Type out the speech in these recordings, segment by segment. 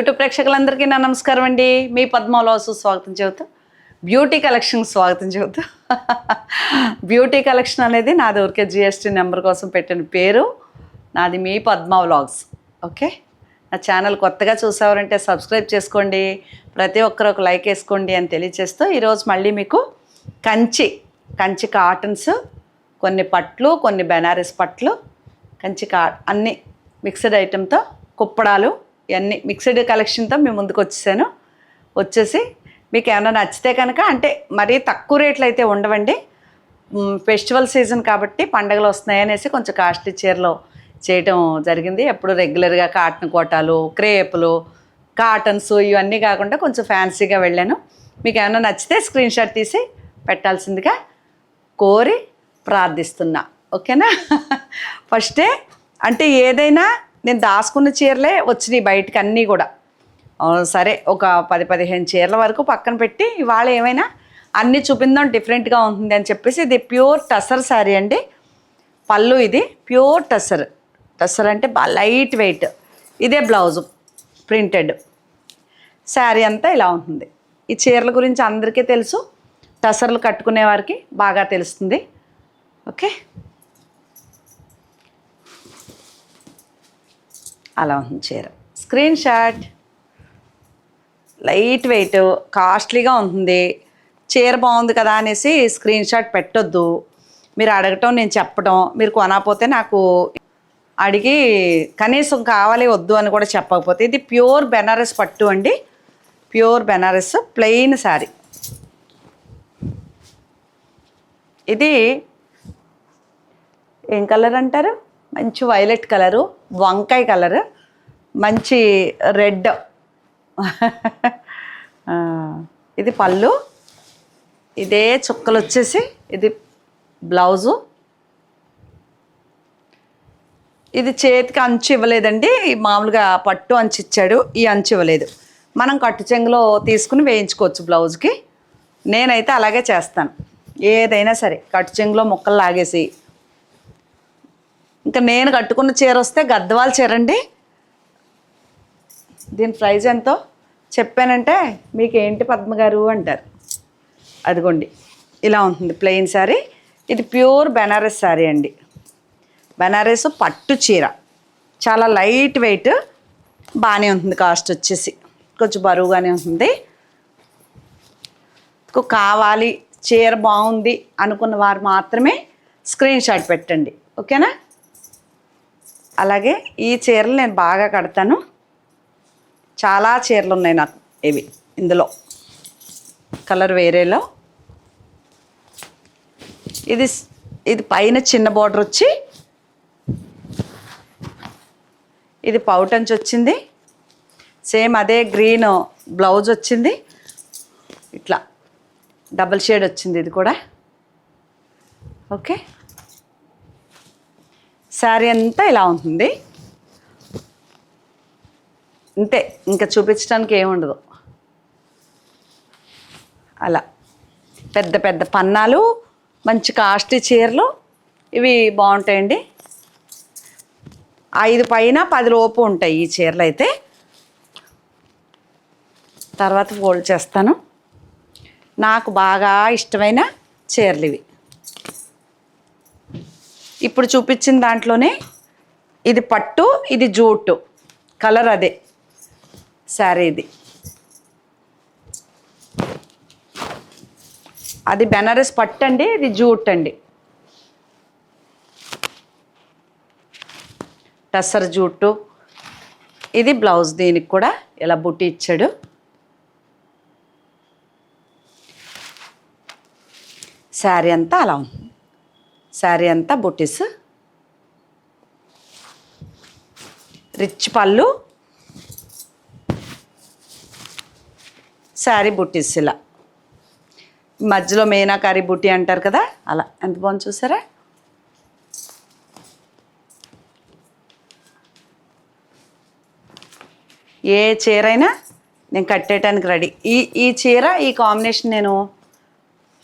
YouTube ప్రేక్షకులందరికీ నా నమస్కారం అండి. మీ పద్మలోసు స్వాగతం చెబుతూ బ్యూటీ కలెక్షన్ స్వాగతం చెబుతూ. బ్యూటీ కలెక్షన్ అనేది నాది ఊరికే జిఎస్టీ నెంబర్ కోసం పెట్టిన పేరు. నాది మీ పద్మ వ్లాగ్స్ ఓకే? నా ఛానల్ కొత్తగా చూసేవారంటే సబ్స్క్రైబ్ చేసుకోండి. ప్రతి ఒక్కరు ఒక లైక్ వేసుకోండి అని తెలియచేస్తూ ఈరోజు మళ్ళీ మీకు కంచి కంచి కాటన్స్ కొన్ని పట్లు కొన్ని బెనారస్ పట్లు కంచి కా అన్ని మిక్స్డ్ ఐటెంతో కుప్పడాలు ఇవన్నీ మిక్స్డ్ కలెక్షన్తో మేము ముందుకు వచ్చేసాను. వచ్చేసి మీకు ఏమైనా నచ్చితే కనుక అంటే మరీ తక్కువ రేట్లు అయితే ఉండవండి. ఫెస్టివల్ సీజన్ కాబట్టి పండగలు వస్తున్నాయి అనేసి కొంచెం కాస్ట్లీ చీరలు చేయటం జరిగింది. ఎప్పుడు రెగ్యులర్గా కాటన్ కోటాలు క్రేపులు కాటన్స్ ఇవన్నీ కాకుండా కొంచెం ఫ్యాన్సీగా వెళ్ళాను. మీకు ఏమైనా నచ్చితే స్క్రీన్ షాట్ తీసి పెట్టాల్సిందిగా కోరి ప్రార్థిస్తున్నా. ఓకేనా? ఫస్టే అంటే ఏదైనా నేను దాచుకున్న చీరలే వచ్చినాయి బయటికి అన్నీ కూడా. సరే ఒక పది పదిహేను చీరల వరకు పక్కన పెట్టి ఇవాళ ఏమైనా అన్నీ చూపిందాం డిఫరెంట్గా ఉంటుంది అని చెప్పేసి ఇది ప్యూర్ టసర్ శారీ అండి. పళ్ళు ఇది ప్యూర్ టసర్ టసర్ అంటే లైట్ వెయిట్. ఇదే బ్లౌజు ప్రింటెడ్. శారీ అంతా ఇలా ఉంటుంది. ఈ చీరల గురించి అందరికీ తెలుసు. టసర్లు కట్టుకునే వారికి బాగా తెలుస్తుంది. ఓకే? అలా ఉంది చీర స్క్రీన్ షాట్. Light weight. కాస్ట్లీగా ఉంటుంది. చీర బాగుంది కదా అనేసి స్క్రీన్ షాట్ పెట్టొద్దు. మీరు అడగటం నేను చెప్పడం మీరు కొనకపోతే నాకు అడిగి కనీసం కావాలి వద్దు అని కూడా చెప్పకపోతే ఇది ప్యూర్ బెనారస్ పట్టు అండి. Pure Banaras plain sari. ఇది ఏం కలర్ అంటారు? మంచి వైలెట్ కలరు. వంకాయ కలర్ మంచి రెడ్. ఇది పళ్ళు ఇదే చుక్కలు వచ్చేసి ఇది బ్లౌజు. ఇది చేతికి అంచు ఇవ్వలేదండి మామూలుగా పట్టు అంచు ఇచ్చాడు ఈ అంచు ఇవ్వలేదు. మనం కట్టు చెంగులో తీసుకుని వేయించుకోవచ్చు బ్లౌజ్కి. నేనైతే అలాగే చేస్తాను ఏదైనా సరే. కట్టు చెంగులో ముక్కలు లాగేసి ఇంకా నేను కట్టుకున్న చీర వస్తే గద్దవాల చీర అండి దీని ప్రైజ్ ఎంతో? చెప్పానంటే మీకు ఏంటి పద్మ గారు అంటారు. అదిగోండి ఇలా ఉంటుంది ప్లెయిన్ శారీ. ఇది ప్యూర్ బెనారస్ శారీ అండి. బెనారస్ పట్టు చీర. చాలా లైట్ వెయిట్ బాగానే ఉంటుంది కాస్ట్ వచ్చేసి. కొంచెం బరువుగానే ఉంటుంది. కావాలి చీర బాగుంది అనుకున్న వారు మాత్రమే స్క్రీన్ షాట్ పెట్టండి. ఓకేనా? అలాగే ఈ చీరలు నేను బాగా కడతాను. చాలా చీరలు ఉన్నాయి నాకు ఇవి ఇందులో. కలర్ వేరేలో. ఇది ఇది పైన చిన్న బార్డర్ వచ్చి ఇది పౌటంచ్ వచ్చింది. సేమ్ అదే గ్రీన్ బ్లౌజ్ వచ్చింది. ఇట్లా డబల్ షేడ్ వచ్చింది ఇది కూడా. ఓకే. శారీ అంతా ఇలా ఉంటుంది. అంతే ఇంకా చూపించడానికి ఏముండదు అలా. పెద్ద పెద్ద పన్నాలు మంచి కాస్ట్లీ చీరలు ఇవి బాగుంటాయండి. ఐదు పైన పది లోపు ఉంటాయి ఈ చీరలు అయితే. తర్వాత ఫోల్డ్ చేస్తాను. నాకు బాగా ఇష్టమైన చీరలు ఇవి. ఇప్పుడు చూపించిన దాంట్లోనే ఇది పట్టు ఇది జూటు. కలర్ అదే. శారీ ఇది. అది బెనారస్ పట్టు అండి ఇది జూట్ అండి టస్సర్ జూటు. ఇది బ్లౌజ్ దీనికి కూడా ఇలా బుట్టి ఇచ్చాడు. శారీ అంతా అలా ఉంది. శారీ అంతా బుట్టీస్ రిచ్ పళ్ళు. శారీ బుట్టిస్ ఇలా. మధ్యలో మీనాకారి బుట్టి అంటారు కదా అలా. ఎంత బాగుంది చూసారా? ఏ చీర అయినా నేను కట్టేయటానికి రెడీ ఈ ఈ చీర ఈ కాంబినేషన్ నేను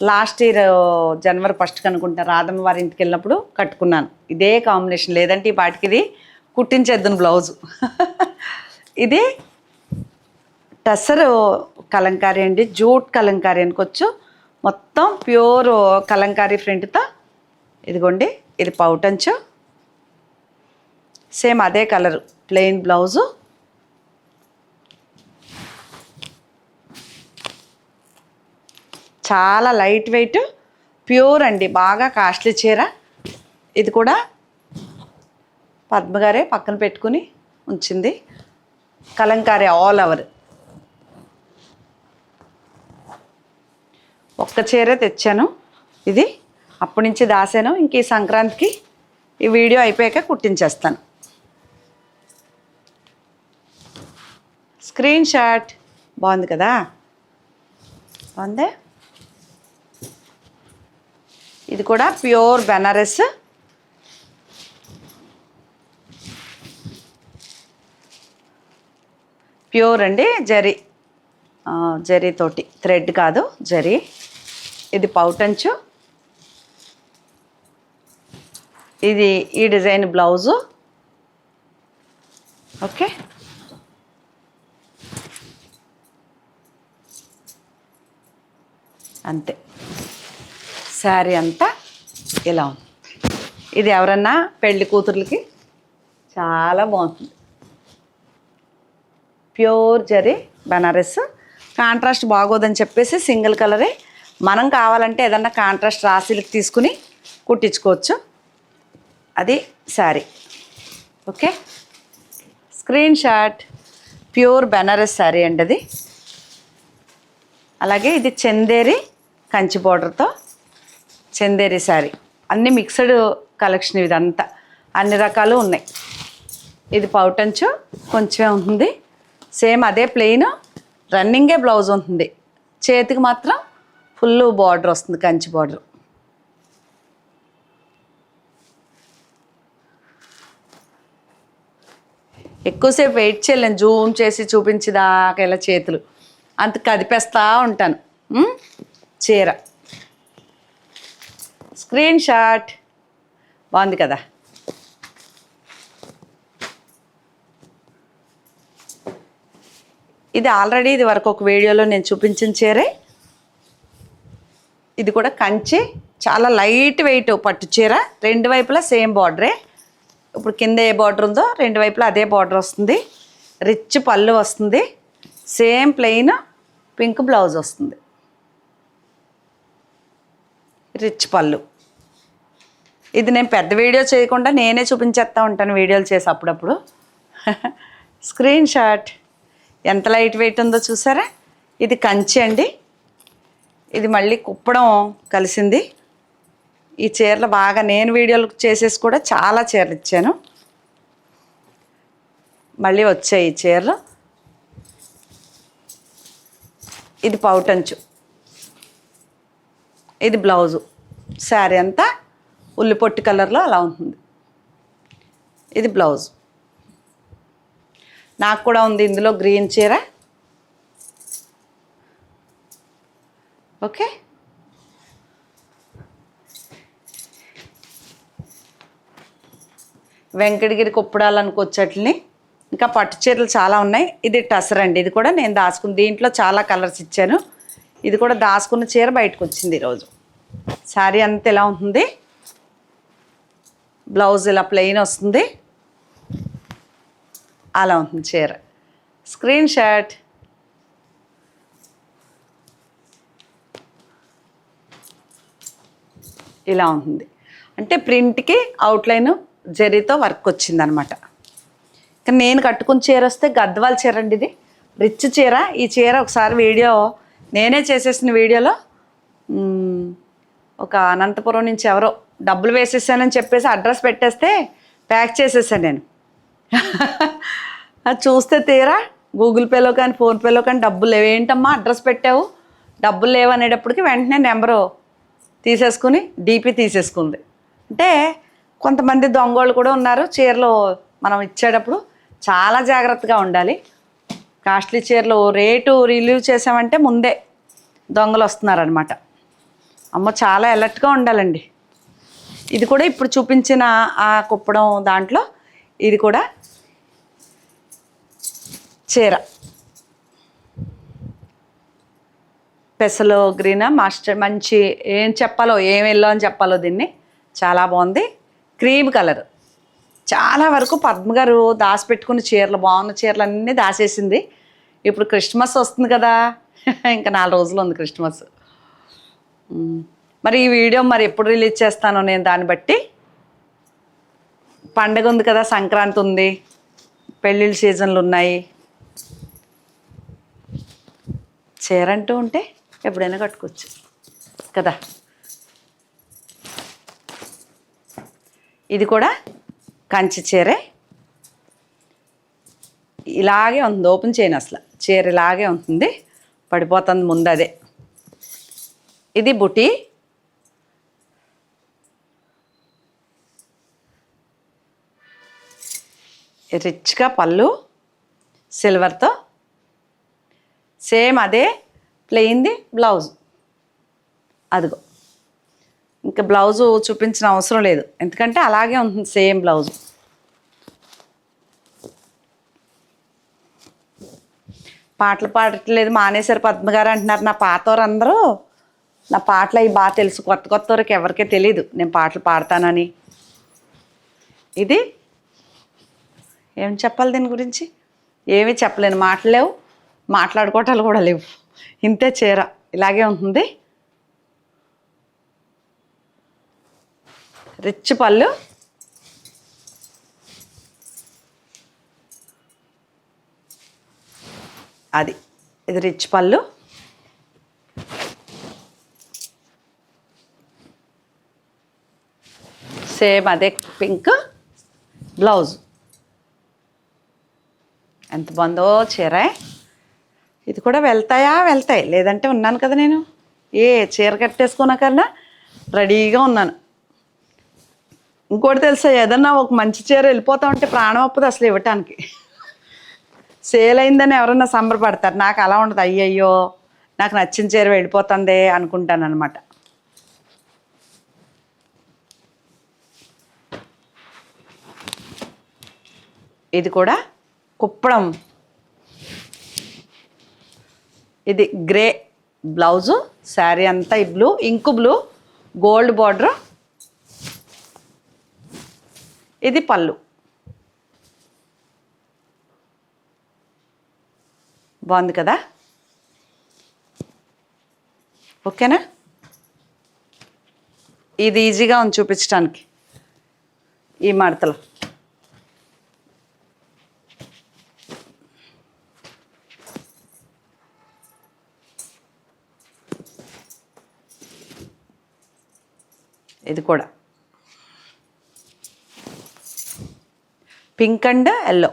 లాస్ట్ ఇయర్ జనవరి ఫస్ట్ అనుకుంటా రాధమ్మ వారి ఇంటికి వెళ్ళినప్పుడు కట్టుకున్నాను. ఇదే కాంబినేషన్. లేదంటే ఈ పాటికి ఇది కుట్టించేద్దును బ్లౌజు. ఇది టసర్ కలంకారీ అండి. జూట్ కలంకారీ అనుకోవచ్చు మొత్తం ప్యూర్ కలంకారీ ఫ్రంట్తో ఇదిగోండి ఇది పౌటంచు. సేమ్ అదే కలరు ప్లెయిన్ బ్లౌజు. చాలా లైట్ వెయిట్ ప్యూర్ అండి. బాగా కాస్ట్లీ చీర. ఇది కూడా పద్మగారే పక్కన పెట్టుకుని ఉంచింది. Kalamkari all over. ఒక్క చీరే తెచ్చాను. ఇది అప్పటి నుంచి దాసాను. ఇంక ఈ సంక్రాంతికి ఈ వీడియో అయిపోయాక కుట్టించేస్తాను. Screen shot. బాగుంది కదా? బాగుందే? ఇది కూడా ప్యూర్ బెనారస్. ప్యూర్ అండి జరీ. ఆ, తోటి. థ్రెడ్ కాదు జరీ. ఇది పౌటంచు. ఇది ఈ డిజైన్ బ్లౌజు. ఓకే. అంతే. శారీ అంతా ఇలా ఉంది. ఇది ఎవరన్నా పెళ్ళి కూతుర్లకి? చాలా బాగుంటుంది ప్యూర్ జరీ బనారస్. కాంట్రాస్ట్ బాగోదని చెప్పేసి సింగిల్ కలరే. మనం కావాలంటే ఏదన్నా కాంట్రాస్ట్ రాశీలకు తీసుకుని కుట్టించుకోవచ్చు. అది sari. Okay? Screen shot. Pure Banaras sari అండి అది. అలాగే ఇది చందేరి కంచి బోర్డర్తో. చందేరి శారీ. అన్ని మిక్స్డ్ కలెక్షన్ ఇదంతా అన్ని రకాలు ఉన్నాయి. ఇది పౌటంచు కొంచెం ఉంటుంది. సేమ్ అదే ప్లెయిన్ రన్నింగే బ్లౌజ్ ఉంటుంది. చేతికి మాత్రం ఫుల్ బార్డర్ వస్తుంది కంచి బార్డర్. ఎక్కువసేపు వెయిట్ చేయలేను జూమ్ చేసి చూపించేదాకా ఇలా చేతులు. అంత కదిపేస్తూ ఉంటాను. చీర. Screen shot. బాగుంది కదా? ఇది ఆల్రెడీ ఇది వరకు ఒక వీడియోలో నేను చూపించిన చీరే. ఇది కూడా కంచి చాలా లైట్ వెయిట్ పట్టు చీర. రెండు వైపులా సేమ్ బార్డరే. ఇప్పుడు కింద ఏ బార్డర్ ఉందో రెండు వైపులా అదే బార్డర్ వస్తుంది. రిచ్ పళ్ళు వస్తుంది. సేమ్ ప్లెయిన్ పింక్ బ్లౌజ్ వస్తుంది. రిచ్ పళ్ళు. ఇది నేను పెద్ద వీడియో చేయకుండా నేనే చూపించేస్తా ఉంటాను వీడియోలు చేసి అప్పుడప్పుడు. Screen shot. ఎంత లైట్ వెయిట్ ఉందో చూసారా? ఇది కంచి అండి. ఇది మళ్ళీ కుప్పడం కలిసింది. ఈ చీరలు బాగా నేను వీడియోలు చేసేసి కూడా చాలా చీరలు ఇచ్చాను. మళ్ళీ వచ్చాయి ఈ చీరలు. ఇది పౌటంచు. ఇది బ్లౌజు. శారీ అంతా ఉల్లి పొట్టి కలర్లో అలా ఉంటుంది. ఇది బ్లౌజ్. నాకు కూడా ఉంది ఇందులో గ్రీన్ చీర. ఓకే? వెంకటగిరి కుప్పడాలనుకొచ్చట్లని ఇంకా పట్టు చీరలు చాలా ఉన్నాయి. ఇది టసర్ అండి ఇది కూడా నేను దాచుకుని దీంట్లో చాలా కలర్స్ ఇచ్చాను. ఇది కూడా దాచుకున్న చీర బయటకు వచ్చింది ఈరోజు. శారీ అంతా ఎలా ఉంటుంది? బ్లౌజ్ ఇలా ప్లెయిన్ వస్తుంది. అలా ఉంటుంది చీర. స్క్రీన్ షాట్ ఇలా ఉంటుంది. అంటే ప్రింట్కి అవుట్లైన్ జరీతో వర్క్ వచ్చిందనమాట కానీ నేను కట్టుకున్న చీర వస్తే గద్వాల చీర అండి ఇది. రిచ్ చీర. ఈ చీర ఒకసారి వీడియో నేనే చేసేసిన వీడియోలో ఒక అనంతపురం నుంచి ఎవరో డబ్బులు వేసేసానని చెప్పేసి అడ్రస్ పెట్టేస్తే ప్యాక్ చేసేసాను నేను. అది చూస్తే తీరా గూగుల్ పేలో కానీ ఫోన్పేలో కానీ డబ్బులు లేవు. ఏంటమ్మా అడ్రస్ పెట్టావు? డబ్బులు లేవు అనేటప్పటికి వెంటనే నెంబరు తీసేసుకుని డీపీ తీసేసుకుంది. అంటే కొంతమంది దొంగోళ్ళు కూడా ఉన్నారు చీరలు మనం ఇచ్చేటప్పుడు చాలా జాగ్రత్తగా ఉండాలి. కాస్ట్లీ చీరలు రేటు రిలీవ్ చేసామంటే ముందే దొంగలు వస్తున్నారనమాట అమ్మ చాలా అలర్ట్గా ఉండాలండి. ఇది కూడా ఇప్పుడు చూపించిన ఆ కుప్పడం దాంట్లో ఇది కూడా చీర. పెసలు గ్రీన్ మాస్టర్ మంచి ఏం చెప్పాలో ఏం వెళ్ళో అని చెప్పాలో దీన్ని. చాలా బాగుంది. Cream colour. చాలా వరకు పద్మ గారు దాచిపెట్టుకున్న చీరలు బాగున్న చీరలు అన్నీ దాచేసింది. ఇప్పుడు క్రిస్మస్ వస్తుంది కదా. ఇంకా నాలుగు రోజులు ఉంది క్రిస్మస్. మరి ఈ వీడియో మరి ఎప్పుడు రిలీజ్ చేస్తానో నేను దాన్ని బట్టి. పండగ ఉంది కదా సంక్రాంతి ఉంది. పెళ్ళిళ్ళ సీజన్లు ఉన్నాయి. చీర అంటూ ఉంటే ఎప్పుడైనా కట్టుకోవచ్చు కదా. ఇది కూడా కంచి చీరే. ఇలాగే ఉంది ఓపెన్ చేయను అసలు. చీర ఇలాగే ఉంటుంది. పడిపోతుంది ముందు అదే. ఇది బుటీ. రిచ్గా పళ్ళు. సిల్వర్తో సేమ్ అదే. ప్లెయిన్ది బ్లౌజ్ అదిగో. ఇంకా బ్లౌజు చూపించిన అవసరం లేదు. ఎందుకంటే అలాగే ఉంటుంది. సేమ్ బ్లౌజ్ పాటలు పాడట్లేదు మానేశారు పద్మ గారు అంటున్నారు. నా పాతవారు అందరూ నా పాటలు అవి బాగా తెలుసు. కొత్త కొత్త వరకు ఎవరికీ తెలియదు నేను పాటలు పాడతానని. ఇది? ఏం చెప్పాలి దీని గురించి? ఏమీ చెప్పలేను. మాటలు లేవు. మాట్లాడుకోవటాలు కూడా లేవు. ఇంతే చీర. ఇలాగే ఉంటుంది. రిచ్ పళ్ళు. అది ఇది రిచ్ పళ్ళు. సేమ్ అదే పింక్ బ్లౌజ్ ఎంత బాగుందో చీర ఇది కూడా వెళ్తాయా? వెళ్తాయి. లేదంటే ఉన్నాను కదా నేను. ఏ చీర కట్టేసుకున్నాకన్నా రెడీగా ఉన్నాను. ఇంకోటి తెలుసా? ఏదన్నా ఒక మంచి చీర వెళ్ళిపోతా ఉంటే ప్రాణం అప్పదు అసలు ఇవ్వటానికి. సేల్ అయిందని ఎవరన్నా సంబరపడతారు. నాకు అలా ఉండదు. అయ్యయ్యో నాకు నచ్చిన చీర వెళ్ళిపోతుంది అనుకుంటాను అనమాట ఇది కూడా కుప్పడం. ఇది గ్రే బ్లౌజు శారీ అంతా ఈ blue ink blue gold border. ఇది పళ్ళు. బాగుంది కదా? ఓకేనా? ఇది ఈజీగా ఉంది చూపించడానికి ఈ మడతలు. ఇది కూడా. Pink and yellow.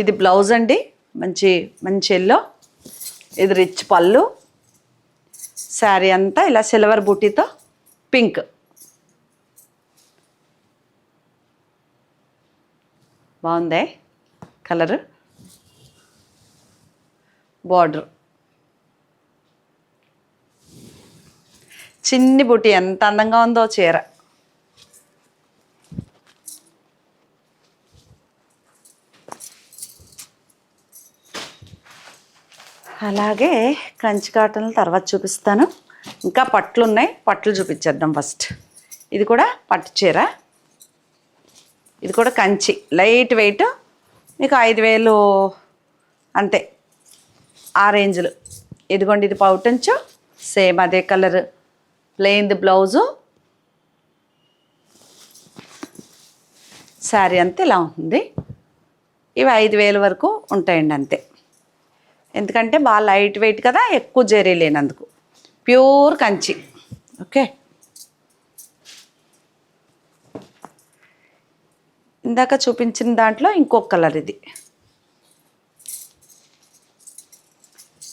ఇది బ్లౌజ్ అండి మంచి మంచి ఎల్లో. ఇది రిచ్ పళ్ళు. శారీ అంతా ఇలా సిల్వర్ బూటీతో పింక్. బాగుందే? కలరు? బార్డర్. చిన్ని బుటీ ఎంత అందంగా ఉందో చీర. అలాగే కంచి కాటన్లు తర్వాత చూపిస్తాను. ఇంకా పట్లు ఉన్నాయి పట్లు చూపించేద్దాం ఫస్ట్. ఇది కూడా పట్టు చీర. ఇది కూడా కంచి. లైట్ వెయిట్ మీకు ఐదు వేలు అంతే. ఆ రేంజ్లు. ఇదిగోండి ఇది పౌటంచు సేమ్ అదే కలర్. ప్లెయిన్ది బ్లౌజు. శారీ అంతే ఇలా ఉంటుంది. ఇవి ఐదు వేల వరకు ఉంటాయండి అంతే. ఎందుకంటే బాగా లైట్ వెయిట్ కదా ఎక్కువ జరీ లేనందుకు. ప్యూర్ కంచి. ఓకే? ఇందాక చూపించిన దాంట్లో ఇంకొక కలర్ ఇది.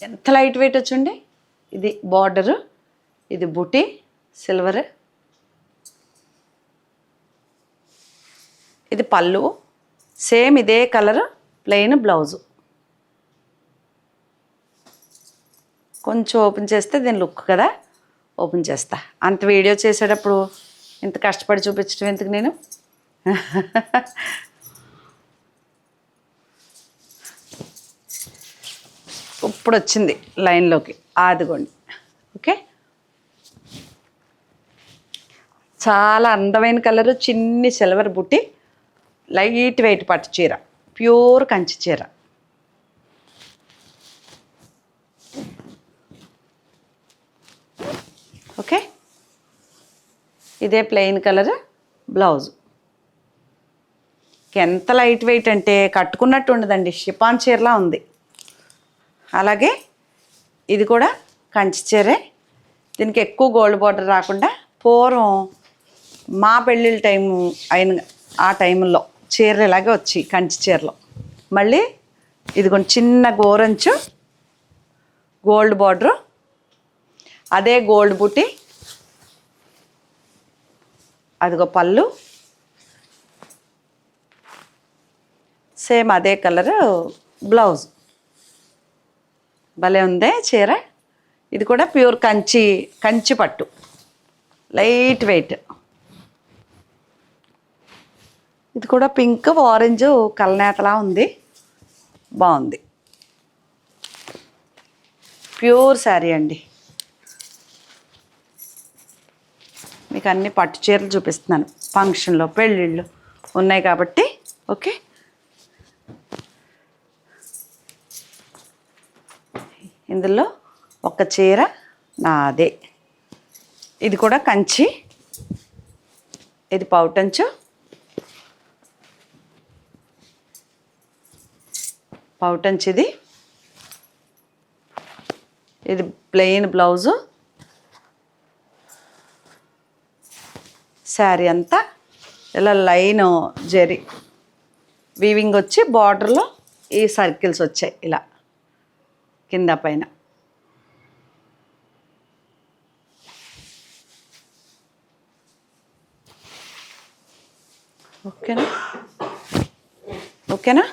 ఎంత లైట్ వెయిట్ వచ్చండి ఇది బార్డరు ఇది బుటీ సిల్వర్. ఇది పళ్ళు. సేమ్ ఇదే కలర్ ప్లెయిన్ బ్లౌజు. కొంచెం ఓపెన్ చేస్తే దీని లుక్ కదా? ఓపెన్ చేస్తా. అంత వీడియో చేసేటప్పుడు ఇంత కష్టపడి చూపించడం ఎందుకు నేను? ఇప్పుడు వచ్చింది లైన్లోకి ఆదిగోండి. ఓకే? చాలా అందమైన కలరు చిన్ని సిల్వర్ బుట్టి లైట్ వెయిట్ పట్టు చీర ప్యూర్ కంచి చీర. ఓకే? ఇదే ప్లెయిన్ కలర్ బ్లౌజ్. ఎంత లైట్ వెయిట్ అంటే కట్టుకున్నట్టు ఉండదండి షిపాన్ చీరలా ఉంది. అలాగే ఇది కూడా కంచి చీరే. దీనికి ఎక్కువ గోల్డ్ బార్డర్ రాకుండా పూర్వం మా పెళ్ళిళ్ళ టైము అయిన ఆ టైంలో చీరలు ఇలాగే వచ్చి కంచి చీరలు. మళ్ళీ ఇది కొంచెం చిన్న గోరంచు గోల్డ్ బార్డరు అదే గోల్డ్ బుట్టి అదిగో పళ్ళు. సేమ్ అదే కలరు బ్లౌజ్. భలే ఉందే చీర. ఇది కూడా ప్యూర్ కంచి కంచి పట్టు. Light weight. ఇది కూడా పింక్ ఆరెంజ్ కలనేతలా ఉంది. బాగుంది. ప్యూర్ శారీ అండి. మీకు అన్ని పట్టు చీరలు చూపిస్తున్నాను. ఫంక్షన్లో పెళ్ళిళ్ళు ఉన్నాయి కాబట్టి ఓకే? ఇందులో ఒక చీర నాదే. ఇది కూడా కంచి. ఇది పౌటంచు. పౌటంచిది. ఇది ప్లెయిన్ బ్లౌజు. శారీ అంతా ఇలా లైన్ జరి వీవింగ్ వచ్చి బార్డర్లో ఈ సర్కిల్స్ వచ్చాయి ఇలా కింద పైన. ఓకేనా? ఓకేనా?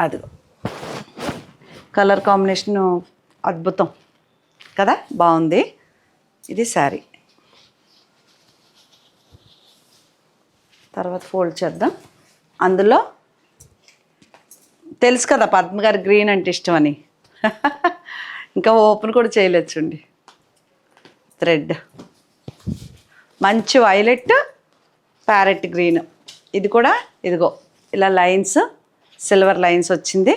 అదిగో. కలర్ కాంబినేషన్ అద్భుతం కదా? బాగుంది. ఇది శారీ. తర్వాత ఫోల్డ్ చేద్దాం. అందులో తెలుసు కదా పద్మ గారి గ్రీన్ అంటే ఇష్టం అని ఇంకా ఓపెన్ కూడా చేయలేచుండి థ్రెడ్ మంచి వైలెట్ ప్యారెట్ గ్రీన్ ఇది కూడా ఇదిగో ఇలా లైన్స్ సిల్వర్ లైన్స్ వచ్చింది.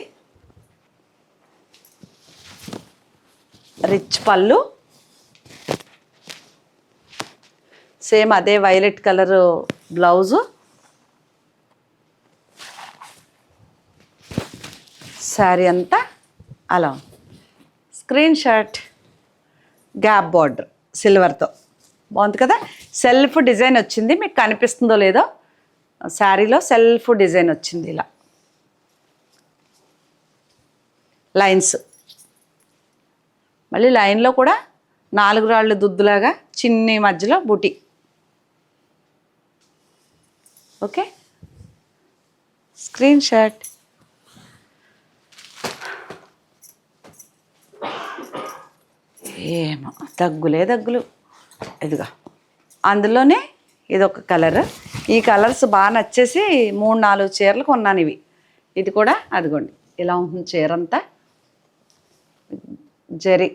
రిచ్ పళ్ళు. సేమ్ అదే వైలెట్ కలర్ బ్లౌజు. శారీ అంతా అలా. స్క్రీన్ షాట్ గ్యాప్ బార్డర్ సిల్వర్తో. బాగుంది కదా? సెల్ఫ్ డిజైన్ వచ్చింది. మీకు కనిపిస్తుందో లేదో శారీలో సెల్ఫ్ డిజైన్ వచ్చింది ఇలా. లైన్స్. మళ్ళీ లైన్లో కూడా నాలుగు రాళ్ళు దుద్దులాగా చిన్ని మధ్యలో బుటి. ఓకే? Screen shot. ఏమో దగ్గులే దగ్గులు. ఇదిగా అందులోనే ఇది ఒక కలర్. ఈ కలర్స్ బాగా నచ్చేసి మూడు నాలుగు చీరలు కొన్నాను ఇవి. ఇది కూడా అదిగోండి ఇలా ఉంటుంది చీర అంతా జరి.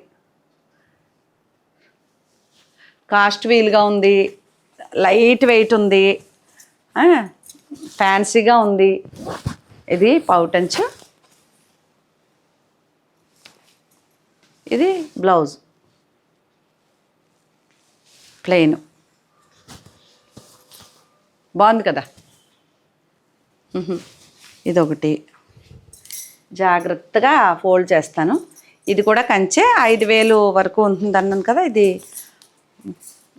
కాస్ట్ వీల్గా ఉంది లైట్ వెయిట్ ఉంది. ఫ్యాన్సీగా ఉంది. ఇది పౌటంచు ఇది బ్లౌజ్. ప్లెయిన్. బాగుంది కదా? ఇదొకటి. జాగ్రత్తగా ఫోల్డ్ చేస్తాను. ఇది కూడా కంచే ఐదు వేలు వరకు ఉంటుంది అన్నాను కదా? ఇది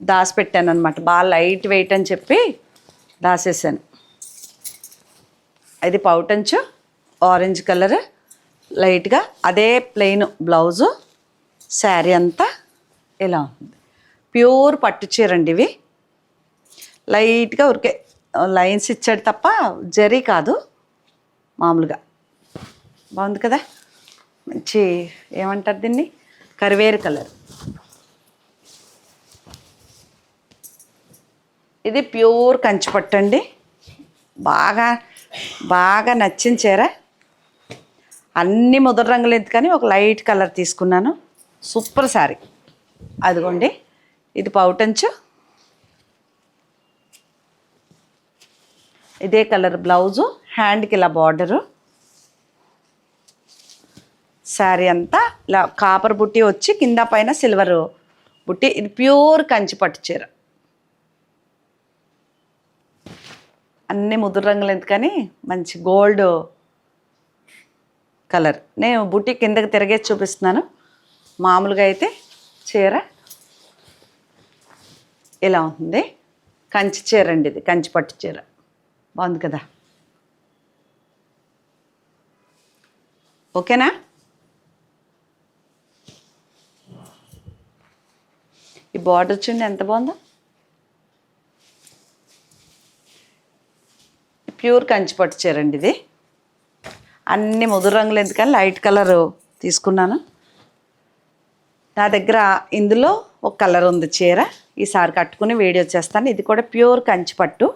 దాచిపెట్టాను అనమాట బాగా లైట్ వెయిట్ అని చెప్పి రాసేసాను ఇది పౌటంచు ఆరెంజ్ కలర్ లైట్గా అదే ప్లెయిన్ బ్లౌజు శారీ అంతా ఇలా ఉంది. ప్యూర్ పట్టు చీర అండి ఇవి. లైట్గా ఉరికే లైన్స్ ఇచ్చాడు తప్ప జరీ కాదు మామూలుగా. బాగుంది కదా? మంచి ఏమంటారు దీన్ని? కరివేరు కలర్. ఇది ప్యూర్ కంచిపట్టు అండి. బాగా బాగా నచ్చిన చీర. అన్ని ముదర రంగులు ఎందుకని ఒక లైట్ కలర్ తీసుకున్నాను. సూపర్ శారీ అదిగోండి ఇది పౌటంచు. ఇదే కలర్ బ్లౌజు హ్యాండ్కి ఇలా బార్డరు. శారీ అంతా ఇలా కాపర్ బుట్టి వచ్చి కింద పైన సిల్వర్ బుట్టి. ఇది ప్యూర్ కంచి పట్టు చీర. అన్ని ముదురు రంగులు ఎందుకని మంచి గోల్డ్ కలర్. నేను బుట్టి కిందకి తిరిగేసి చూపిస్తున్నాను. మామూలుగా అయితే చీర ఇలా ఉంటుంది. కంచి చీర అండి ఇది కంచి పట్టు చీర. బాగుంది కదా? ఓకేనా? ఈ బార్డర్ చూడండి ఎంత బాగుందో. ప్యూర్ కంచిపట్టు చీర అండి ఇది. అన్ని ముదురు రంగులు ఎందుకని లైట్ కలర్ తీసుకున్నాను. నా దగ్గర ఇందులో ఒక కలర్ ఉంది చీర. ఈసారి కట్టుకుని వీడియో చేస్తాను. ఇది కూడా ప్యూర్ కంచిపట్టు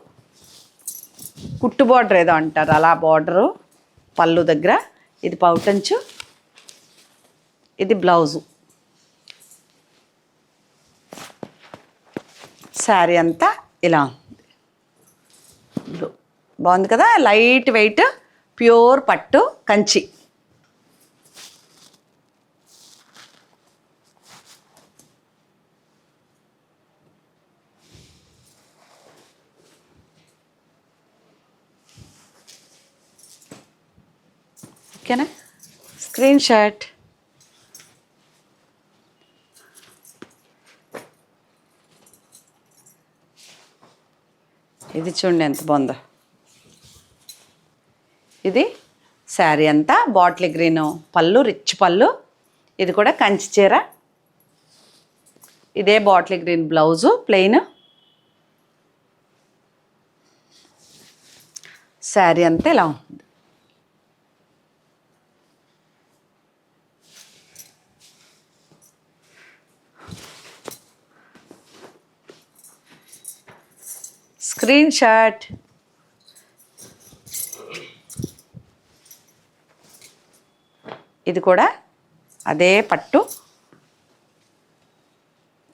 కుట్టు బార్డర్ ఏదో అంటారు. అలా బార్డరు పళ్ళు దగ్గర. ఇది పౌటంచు. ఇది బ్లౌజు. శారీ అంతా ఇలా ఉంది. బాగుంది కదా? లైట్ వెయిట్ ప్యూర్ పట్టు కంచి. ఓకేనా? Screen shot. ఇది చూడండి ఎంత బాగుందో. ఇది శారీ అంతా బాటిల్ గ్రీన్ పళ్ళు రిచ్ పళ్ళు. ఇది కూడా కంచి చీర. ఇదే bottle green blouse plain. Sari అంతా ఇలా ఉంటుంది స్క్రీన్ షాట్. ఇది కూడా అదే పట్టు.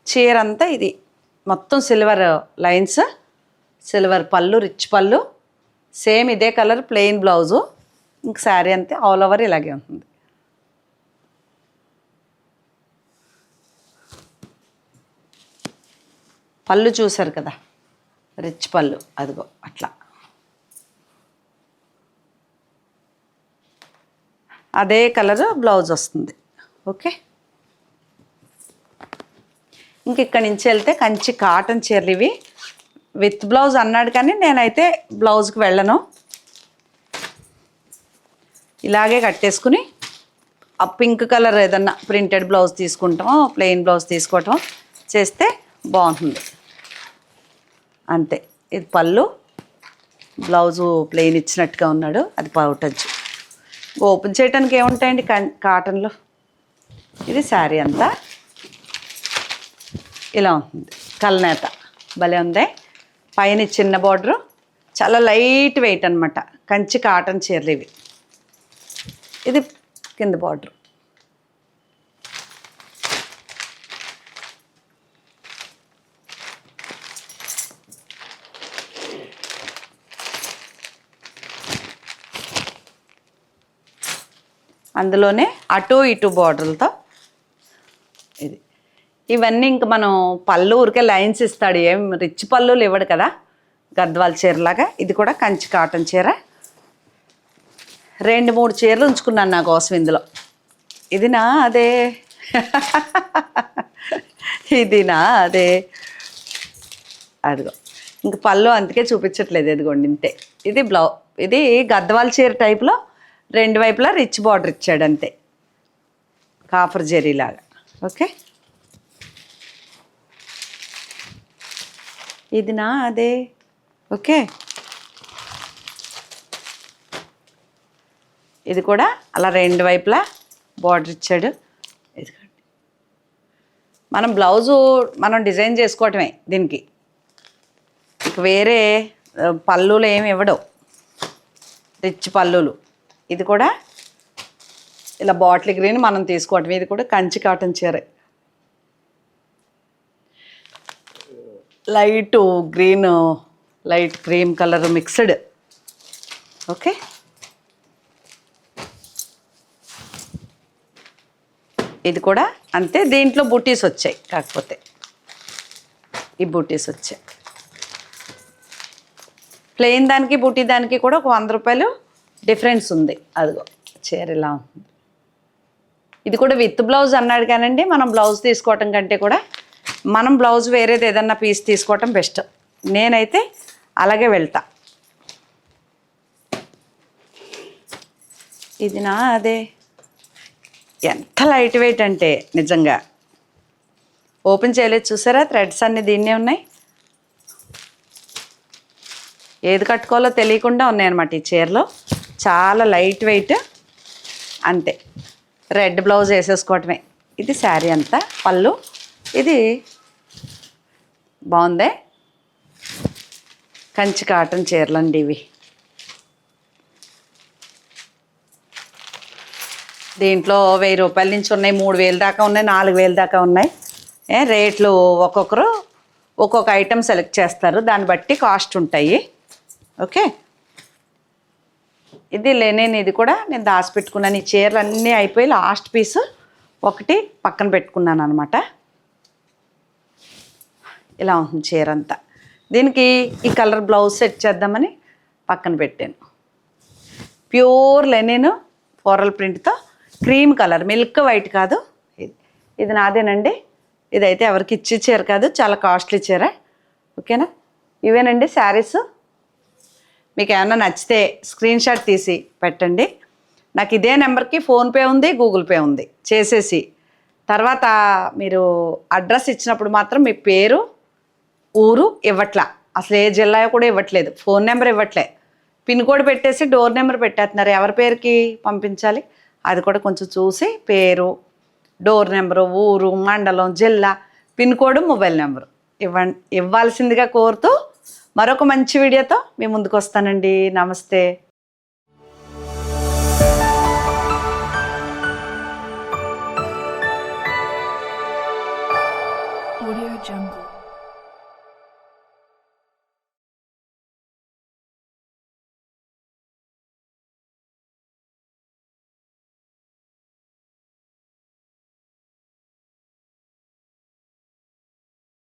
చీర అంతా ఇది. మొత్తం సిల్వర్ లైన్స్ సిల్వర్ పళ్ళు రిచ్ పళ్ళు. సేమ్ ఇదే కలర్ ప్లెయిన్ బ్లౌజు. ఇంక శారీ అంతే ఆల్ ఓవర్ ఇలాగే ఉంటుంది. పళ్ళు చూసారు కదా? రిచ్ పళ్ళు అదిగో అట్లా. అదే కలర్ బ్లౌజ్ వస్తుంది. ఓకే? ఇంక ఇక్కడి నుంచి వెళ్తే కంచి కాటన్ చీరలు ఇవి. విత్ బ్లౌజ్ అన్నాడు కానీ నేనైతే బ్లౌజ్కి వెళ్ళను. ఇలాగే కట్టేసుకుని ఆ పింక్ కలర్ ఏదన్నా ప్రింటెడ్ బ్లౌజ్ తీసుకుంటాం ప్లెయిన్ బ్లౌజ్ తీసుకోవటం చేస్తే బాగుంటుంది. అంతే. ఇది పళ్ళు. బ్లౌజు ప్లెయిన్ ఇచ్చినట్టుగా ఉన్నాడు. అది పౌటచ్చు ఓపెన్ చేయడానికి ఏముంటాయండి? కాటన్లో. ఇది శారీ అంతా. ఇలా ఉంటుంది. కల్నేత. భలే ఉంది. పైన చిన్న బార్డరు. చాలా లైట్ వెయిట్ అనమాట కంచి కాటన్ చీరలు ఇవి. ఇది కింద బార్డర్. అందులోనే అటు ఇటు బార్డర్లతో ఇది. ఇవన్నీ ఇంక మనం పళ్ళు ఊరికే లైన్స్ ఇస్తాడు. ఏం రిచ్ పళ్ళులు ఇవ్వడు కదా. గద్వాల చీరలాగా. ఇది కూడా కంచి కాటన్ చీర. రెండు మూడు చీరలు ఉంచుకున్నాను నా కోసం ఇందులో. ఇది నా అదే? ఇది నా అదే? అదిగో. ఇంక పళ్ళు అందుకే చూపించట్లేదు. ఇదిగోండి ఇంతే. ఇది బ్లౌ ఇది గద్వాల చీర టైప్లో రెండు వైపులా రిచ్ బార్డర్ ఇచ్చాడు అంతే కాఫర్ జెరీ లాగా. ఓకే ఇది నా అదే. ఓకే ఇది కూడా అలా రెండు వైపులా బార్డర్ ఇచ్చాడు. ఇదిగోండి. మనం బ్లౌజు మనం డిజైన్ చేసుకోవటమే దీనికి. ఇక వేరే పళ్ళులు ఏమి ఇవ్వడం. రిచ్ పళ్ళులు. ఇది కూడా ఇలా బాటిల్ గ్రీన్ మనం తీసుకోవటం. ఇది కూడా కంచి కాటన్ చీర. Light green light cream colour mixed. Okay? ఇది కూడా అంతే. దీంట్లో బుటీస్ వచ్చాయి కాకపోతే. ఈ బుటీస్ వచ్చాయి. ప్లెయిన్ దానికి బూటీ దానికి కూడా ఒక వంద రూపాయలు డిఫరెన్స్ ఉంది. అదిగో చీర ఇలా ఉంది. ఇది కూడా విత్ బ్లౌజ్ అన్నాడు కానండి మనం బ్లౌజ్ తీసుకోవటం కంటే కూడా మనం బ్లౌజ్ వేరేది ఏదన్నా పీస్ తీసుకోవటం బెస్ట్. నేనైతే అలాగే వెళ్తా. ఇది నా అదే ఎంత లైట్ వెయిట్ అంటే నిజంగా. ఓపెన్ చేయలేదు చూసారా? థ్రెడ్స్ అన్నీ దీన్నే ఉన్నాయి. ఏది కట్టుకోవాలో తెలియకుండా ఉన్నాయన్నమాట ఈ చీరలో. చాలా లైట్ వెయిట్ అంతే. రెడ్ బ్లౌజ్ వేసేసుకోవటమే. ఇది శారీ అంతా పళ్ళు. ఇది బాగుందే? కంచి కాటన్ చీరలు అండి ఇవి. దీంట్లో వెయ్యి రూపాయల నుంచి ఉన్నాయి మూడు వేలు దాకా ఉన్నాయి నాలుగు వేలు దాకా ఉన్నాయి. రేట్లు ఒక్కొక్కరు ఒక్కొక్క ఐటెం సెలెక్ట్ చేస్తారు. దాన్ని బట్టి కాస్ట్ ఉంటాయి. ఓకే? ఇది లెనిన్ ఇది కూడా నేను దాచిపెట్టుకున్నాను. ఈ చీరలు అన్నీ అయిపోయి లాస్ట్ పీస్ ఒకటి పక్కన పెట్టుకున్నాను అనమాట ఇలా ఉంటుంది చీర అంతా దీనికి ఈ కలర్ బ్లౌజ్ సెట్ చేద్దామని పక్కన పెట్టాను. ప్యూర్ లెనిన్ ఫోరల్ ప్రింట్తో క్రీమ్ కలర్ మిల్క్ వైట్ కాదు ఇది. ఇది నాదేనండి. ఇదైతే ఎవరికి ఇచ్చే చీర కాదు చాలా కాస్ట్లీ చీర. ఓకేనా? ఇవేనండి శారీస్. మీకు ఏమైనా నచ్చితే స్క్రీన్ షాట్ తీసి పెట్టండి. నాకు ఇదే నెంబర్కి ఫోన్పే ఉంది గూగుల్ పే ఉంది. చేసేసి. తర్వాత మీరు అడ్రస్ ఇచ్చినప్పుడు మాత్రం మీ పేరు ఊరు ఇవ్వట్లా. అసలు ఏ జిల్లా కూడా ఇవ్వట్లేదు. ఫోన్ నెంబర్ ఇవ్వట్లే. పిన్ కోడ్ పెట్టేసి డోర్ నెంబర్ పెట్టేస్తున్నారు. ఎవరి పేరుకి పంపించాలి? అది కూడా కొంచెం చూసి పేరు డోర్ నెంబరు ఊరు మండలం జిల్లా పిన్ కోడ్ మొబైల్ నెంబరు. ఇవ్వ ఇవ్వాల్సిందిగా కోరుతూ మరొక మంచి వీడియోతో మీ ముందుకు వస్తానండి. నమస్తే.